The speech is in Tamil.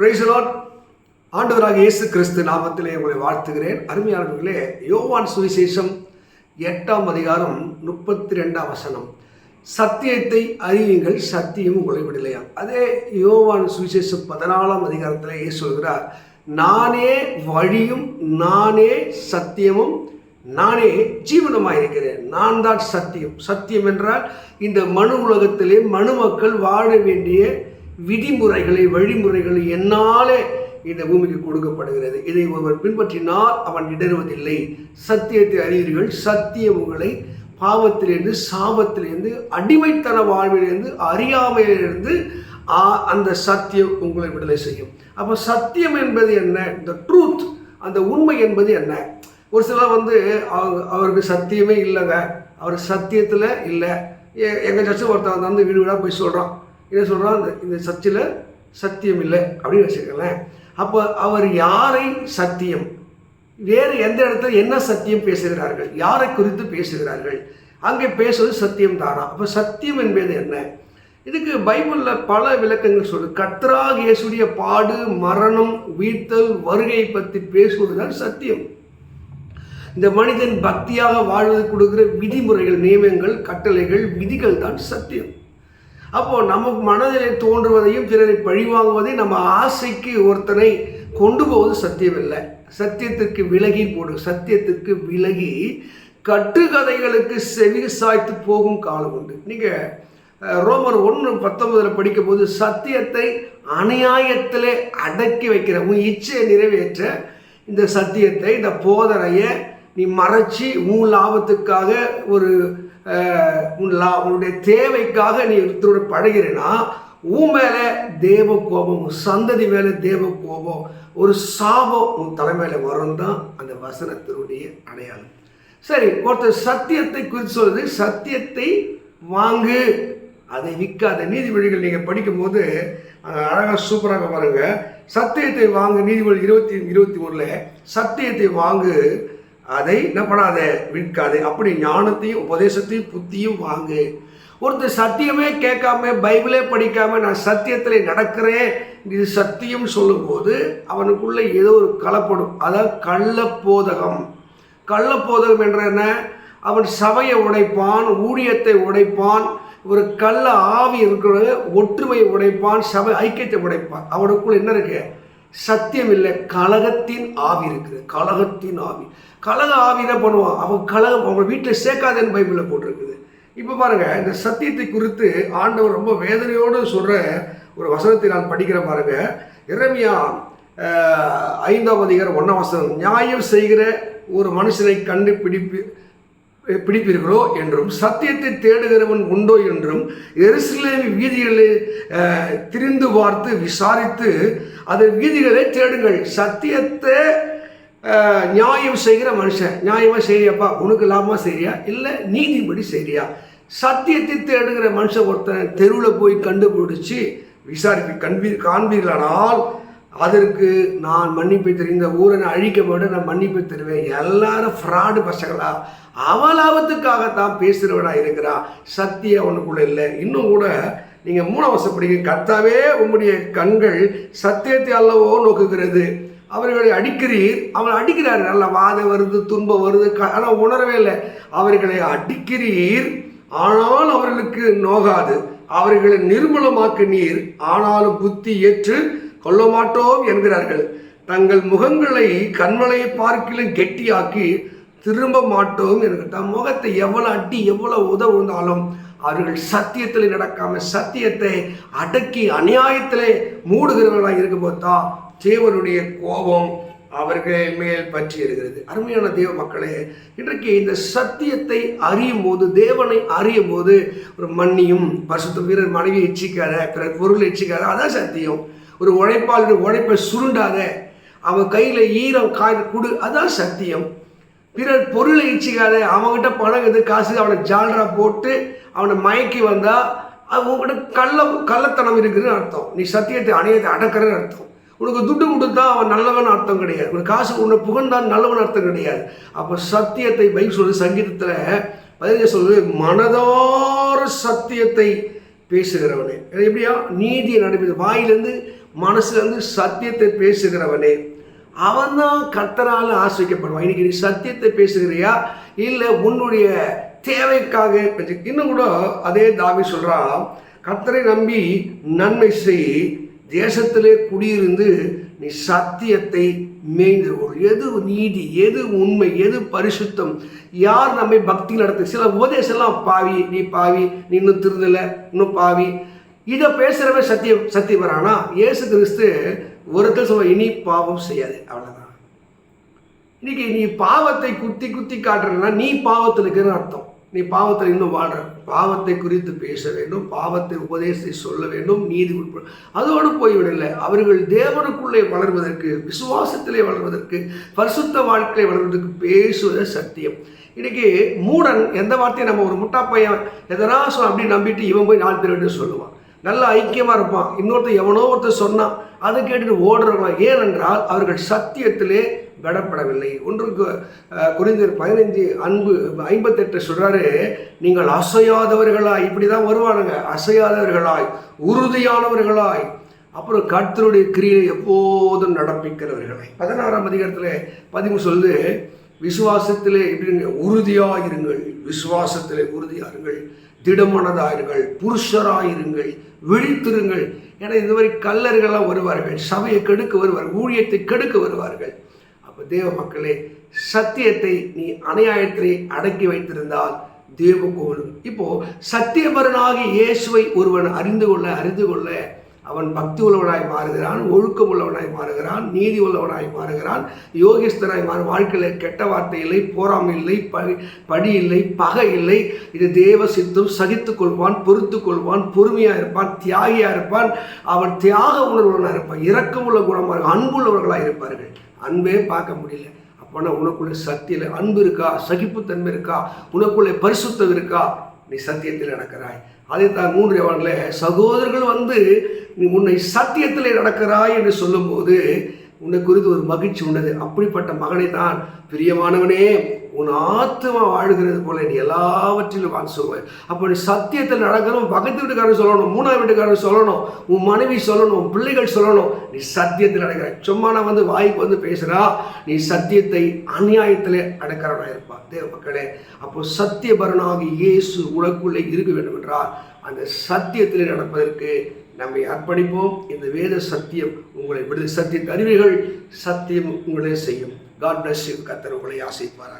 பிரைசலாட் ஆண்டவராக இயேசு கிறிஸ்து நாமத்திலே உங்களை வாழ்த்துகிறேன். அருமையானவர்களே யோவான் சுவிசேஷம் எட்டாம் அதிகாரம் முப்பத்தி ரெண்டாம் வசனம். சத்தியத்தை அறியுங்கள் சத்தியம் உங்களை விடலையா? அதே யோவான் சுவிசேஷம் பதினாலாம் அதிகாரத்தில் இயேசு சொல்கிறார் நானே வழியும் நானே சத்தியமும் நானே ஜீவனமாயிருக்கிறேன் நான் தான் சத்தியம். சத்தியம் என்றால் இந்த மனு உலகத்திலே மனு மக்கள் வாழ வேண்டிய விதிமுறைகளை வழிமுறைகளை என்னாலே இந்த பூமிக்கு கொடுக்கப்படுகிறது. இதை ஒருவர் பின்பற்றினால் அவன் இடறுவதில்லை. சத்தியத்தை அறிவீர்கள். சத்தியம் உங்களை பாவத்திலிருந்து சாபத்திலிருந்து அடிமைத்தன வாழ்விலிருந்து அறியாமையிலிருந்து அந்த சத்தியம் உங்களை விடுதலை செய்யும். அப்போ சத்தியம் என்பது என்ன? இந்த ட்ரூத் அந்த உண்மை என்பது என்ன? ஒரு சிலர் வந்து அவங்க- அவருக்கு சத்தியமே இல்லைங்க. அவர் சத்தியத்தில் இல்லை. எங்கள் சர்ச்சு ஒருத்தர் வந்து வீடு வீடாக போய் சொல்கிறான் என்ன சொல்கிறோம் இந்த இந்த சர்ச்சில் சத்தியம் இல்லை அப்படின்னு வச்சுக்கோங்களேன். அப்போ அவர் யாரை சத்தியம்? வேறு எந்த இடத்துல என்ன சத்தியம் பேசுகிறார்கள்? யாரை குறித்து பேசுகிறார்கள்? அங்கே பேசுவது சத்தியம் தானா அப்போ சத்தியம் என்பது என்ன? இதுக்கு பைபிளில் பல விளக்கங்கள் சொல்லு கத்ராக இயேசுடைய பாடு மரணம் வீழ்த்தல் வருகையை பற்றி பேசுவது தான் சத்தியம். இந்த மனிதன் பக்தியாக வாழ்வது கொடுக்கிற விதிமுறைகள் நியமங்கள் கட்டளைகள் விதிகள் தான் சத்தியம். அப்போ நமக்கு மனதிலே தோன்றுவதையும் பிறரை பழிவாங்குவதையும் நம்ம ஆசைக்கு ஒருத்தனை கொண்டு போவது சத்தியமில்லை. சத்தியத்திற்கு விலகி போடு சத்தியத்திற்கு விலகி கட்டுக்கதைகளுக்கு செவி சாய்த்து போகும் காலம் உண்டு. நீங்கள் ரோமர் ஒன்று பத்தொன்பதில் படிக்கும்போது சத்தியத்தை அநியாயத்திலே அடக்கி வைக்கிற உன் இச்சையை நிறைவேற்ற இந்த சத்தியத்தை இந்த போதனையை நீ மறைச்சி உன் லாபத்துக்காக ஒரு உன்னுடைய தேவைக்காக நீ ஒருத்தரோட பழகிறேன்னா உன் மேலே தேவ கோபம் உன் சந்ததி மேலே தேவ கோபம் ஒரு சாபம் உன் தலைமையில் வரும் தான் அந்த வசனத்தினுடைய அடையாளம். சரி ஒருத்தர் சத்தியத்தை குறித்து சொல்றது சத்தியத்தை வாங்கு அதை விற்காத நீதிமொழிகள் நீங்கள் படிக்கும்போது அழகாக சூப்பராக பாருங்க. சத்தியத்தை வாங்கு நீதிமொழி இருபத்தி இருபத்தி ஒன்றில் சத்தியத்தை வாங்கு அதை என்ன பண்ணாத? விற்காதே. அப்படி ஞானத்தையும் உபதேசத்தையும் புத்தியும் வாங்கு. ஒருத்தர் சத்தியமே கேட்காம பைபிளே படிக்காம நான் சத்தியத்தில் நடக்கிறேன் இது சத்தியம் சொல்லும்போது அவனுக்குள்ள ஏதோ ஒரு கலப்படும். அதாவது கள்ளப்போதகம். கள்ளப்போதகம் என்ற என்ன? அவன் சபையை உடைப்பான் ஊழியத்தை உடைப்பான் ஒரு கள்ள ஆவி இருக்கிற ஒற்றுமையை உடைப்பான் சபை ஐக்கியத்தை உடைப்பான். அவனுக்குள்ள என்ன இருக்கு? சத்தியம் இல்லை கலகத்தின் ஆவி இருக்குது கலகத்தின் ஆவி. கழக ஆவி என்ன பண்ணுவான்? அவன் கலகம் அவங்க வீட்டில் சேர்க்காதேன்னு பைபிளில் போட்டிருக்குது. இப்போ பாருங்க இந்த சத்தியத்தை குறித்து ஆண்டவர் ரொம்ப வேதனையோடு சொல்கிற ஒரு வசனத்தை நான் படிக்கிறேன் பாருங்கள் இறைமையா ஐந்தாம் அதிகாரம் ஒன்றாம் வசனம் நியாயம் செய்கிற ஒரு மனுஷனை கண்டுபிடிப்பு பிடிப்பீர்களோ என்றும் சத்தியத்தை தேடுகிறவன் உண்டோ என்றும் எருசலேம் வீதிகளை திரிந்து பார்த்து விசாரித்து அது வீதிகளை தேடுங்கள். சத்தியத்தை நியாயம் செய்கிற மனுஷன். நியாயமாக செய்யப்பா உனக்கு லாபமாக செய்யா இல்லை நீதிபடி செய்யா சத்தியத்தை தேடுகிற மனுஷன் ஒருத்தன் தெருவில் போய் கண்டுபிடிச்சி விசாரிப்பி கண்பீர் காண்பீர்களானால் அதற்கு நான் மன்னிப்பை தருவேன் இந்த ஊரை நான் அழிக்க மாட்டேன் நான் மன்னிப்பை தருவேன். எல்லாரும் ஃப்ராடு பசங்களா? அவலாபத்துக்காகத்தான் பேசுகிறவனா இருக்கிறா. சத்தியம் அவனுக்குள்ள இல்லை. இன்னும் கூட நீங்கள் மூணாம் வருஷம் கர்த்தாவே உங்களுடைய கண்கள் சத்தியத்தை அல்லவோ நோக்குகிறது. அவர்களை அடிக்கிறீர். அவளை அடிக்கிறார். நல்ல வாதம் வருது துன்பம் வருது க- ஆனால் உணரவே இல்லை. அவர்களை அடிக்கிறீர். ஆனால் அவர்களுக்கு நோகாது. அவர்களை நிர்மலமாக்கு நீர் ஆனாலும் புத்தி ஏற்று கொல்ல மாட்டோம் என்கிறார்கள். தங்கள் முகங்களை கண்மலையை பார்க்கிலும் கெட்டியாக்கி திரும்ப மாட்டோம் என்கிற தம் முகத்தை எவ்வளோ அடி எவ்வளோ உதவுந்தாலும் அவர்கள் சத்தியத்தில் நடக்காம சத்தியத்தை அடக்கி அநியாயத்திலே மூடுகிறவர்களாக இருக்கும்போது தான் தேவனுடைய கோபம் அவர்கள் மேல் பற்றி இருக்கிறது. அருமையான தேவ மக்களே இன்றைக்கு இந்த சத்தியத்தை அறியும் போது தேவனை அறியும் போது ஒரு மண்ணியும் பசுத்த வீரர் மனைவி இச்சிக்காத பிறர் பொருள் இச்சிக்காத அதான் சத்தியம். ஒரு உழைப்பாளர் உழைப்பை சுருண்டாத அவன் கையில் ஈரம் காய் கொடு அதான் சத்தியம். பிறர் பொருளை இச்சிக்காத அவங்ககிட்ட பணம் எது காசு அவனை ஜால்ரா போட்டு அவனை மயக்கி வந்தால் அது உங்ககிட்ட கள்ள கள்ளத்தனம் இருக்குதுன்னு அர்த்தம். நீ சத்தியத்தை அணையத்தை அடக்கிறன்னு அர்த்தம். உனக்கு துட்டு கொடுத்தா அவன் நல்லவன் அர்த்தம் கிடையாது. உனக்கு காசு உன்னை புகழ்ந்தான் நல்லவன் அர்த்தம் கிடையாது. அப்போ சத்தியத்தை பைக் சொல்லுது சங்கீதத்தில் பதினஞ்சு சொல்லுது மனதார சத்தியத்தை பேசுகிறவனே. எப்படியா? நீதியை நடைபெறுது வாயிலேருந்து மனசுலேருந்து சத்தியத்தை பேசுகிறவனே அவன் தான் கர்த்தரால் ஆசிரிக்கப்படுவான் இன்னைக்கு நீ சத்தியத்தை பேசுகிறியா? இல்லை உன்னுடைய தேவைக்காக பேசு- இன்னும் கூட அதே தாவி சொல்கிறான் கர்த்தரை நம்பி நன்மை செய். தேசத்திலே குடியிருந்து நீ சத்தியத்தை மேய்ந்து எது நீதி எது உண்மை எது பரிசுத்தம்? யார் நம்மை பக்தி நடத்து சில உபதேசம்லாம் பாவி நீ பாவி நீ இன்னும் திருந்தலை இன்னும் பாவி. இதை பேசுகிறவன் சத்தியம் சத்தியவரானா இயேசு கிறிஸ்து ஒருத்தர் சொல்ல இனி பாவம் செய்யாது அவ்வளோதான் இன்னைக்கு நீ பாவத்தை குத்தி குத்தி காட்டுறன்னா நீ பாவத்தில் இருக்கிறன்னு அர்த்தம். நீ பாவத்தில் இன்னும் வாழ்ற பாவத்தை குறித்து பேச வேண்டும் பாவத்தை உபதேசத்தை சொல்ல வேண்டும் நீதி உட்பட. அதோடு போய்விடல அவர்கள் தேவனுக்குள்ளே வளர்வதற்கு விசுவாசத்திலே வளர்வதற்கு பரிசுத்த வாழ்க்கையை வளர்வதற்கு பேசுவது சத்தியம். இன்றைக்கி மூடன் எந்த வார்த்தையை நம்ம ஒரு முட்டா பையன் எதனா சொல் அப்படி நம்பிட்டு இவன் போய் நாலு பேர் சொல்லுவான். நல்ல ஐக்கியமாக இருப்பான். இன்னொருத்தர் எவனோ ஒருத்தர் சொன்னான் அதை கேட்டுட்டு ஓடுறவங்களா ஏனென்றால் அவர்கள் சத்தியத்திலே கடப்படவில்லை ஒன்றுக்கு அஹ், பதினைஞ்சு அன்பு ஐம்பத்தெட்டு சொல்கிறாரு நீங்கள் அசையாதவர்களாய். இப்படி தான் வருவானுங்க. அசையாதவர்களாய் உறுதியானவர்களாய். அப்புறம் கர்த்தருடைய கிரியை எப்போதும் நடப்பிக்கிறவர்களாய். பதினாறாம் அதிகாரத்தில் பதிவு சொல்லு விசுவாசத்திலே உறுதியாக இருங்கள் விசுவாசத்திலே உறுதியாருங்கள். திடமனதாயிருங்கள். புருஷராயிருங்கள். விழித்திருங்கள். ஏன்னா இந்த மாதிரி கல்லர்களாக வருவார்கள். சபையை கெடுக்க வருவார்கள் ஊழியத்தை கெடுக்க வருவார்கள். அப்போ தேவ மக்களே சத்தியத்தை நீ அநியாயத்திலே அடக்கி வைத்திருந்தால் தேவ கோவிலும் இப்போ சத்தியபரனாகி இயேசுவை ஒருவன் அறிந்து கொள்ள அறிந்து கொள்ள அவன் பக்தி உள்ளவனாய் மாறுகிறான் ஒழுக்கம் உள்ளவனாய் மாறுகிறான் நீதி உள்ளவனாய் மாறுகிறான் யோகிஸ்தனாய் மாறு வாழ்க்கையில் கெட்ட வார்த்தை இல்லை போராமை இல்லை படி படி இல்லை பகை இல்லை. இது தேவ சித்தம் சகித்து கொள்வான் பொறுத்து கொள்வான் பொறுமையாக இருப்பான் தியாகியாக இருப்பான். அவன் தியாக உணர்வுடனாக இருப்பான் இரக்கமுள்ள குணமாக அன்புள்ளவர்களாக இருப்பார்கள். அன்பே பார்க்க முடியல. அப்போனா உனக்குள்ளே சக்தியில் அன்பு இருக்கா சகிப்புத்தன்மை இருக்கா உனக்குள்ளே பரிசுத்தம் இருக்கா? நீ சத்தியத்தில் நடக்கிறாய். அதைத்தான் மூன்று அவர்களே சகோதரர்கள் வந்து நீ உன்னை சத்தியத்தில் நடக்கிறாய் என்று சொல்லும்போது உன்னை குறித்து ஒரு மகிழ்ச்சி உண்டது. அப்படிப்பட்ட மகனை தான் பிரியமானவனே உன் ஆத்மா வாழ்கிறது போல நீ எல்லாவற்றிலும் வாங்க சொல்லுவேன் அப்போ நீ சத்தியத்தில் நடக்கணும் பக்கத்து வீட்டுக்காரன் சொல்லணும் மூணாவது வீட்டுக்காரன் சொல்லணும் உன் மனைவி சொல்லணும் உன் பிள்ளைகள் சொல்லணும். நீ சத்தியத்தில் நடக்கிற. சும்மா நான் வந்து வாய்க்கு வந்து பேசுகிறா நீ சத்தியத்தை அநியாயத்தில் அடக்கிறவனாக இருப்பா. தேவ மக்களே அப்போ சத்தியபரனாகி இயேசு உனக்குள்ளே இருக்க வேண்டும் என்றால் அந்த சத்தியத்தில் நடப்பதற்கு நம்மை அர்ப்பணிப்போம். இந்த வேத சத்தியம் உங்களை விடுதலை சத்தியத்தை அறிவீர்கள் சத்தியம் உங்களே செய்யும். காட் பிளஸ் யூ கத்தர் உங்களை ஆசைப்பாராங்க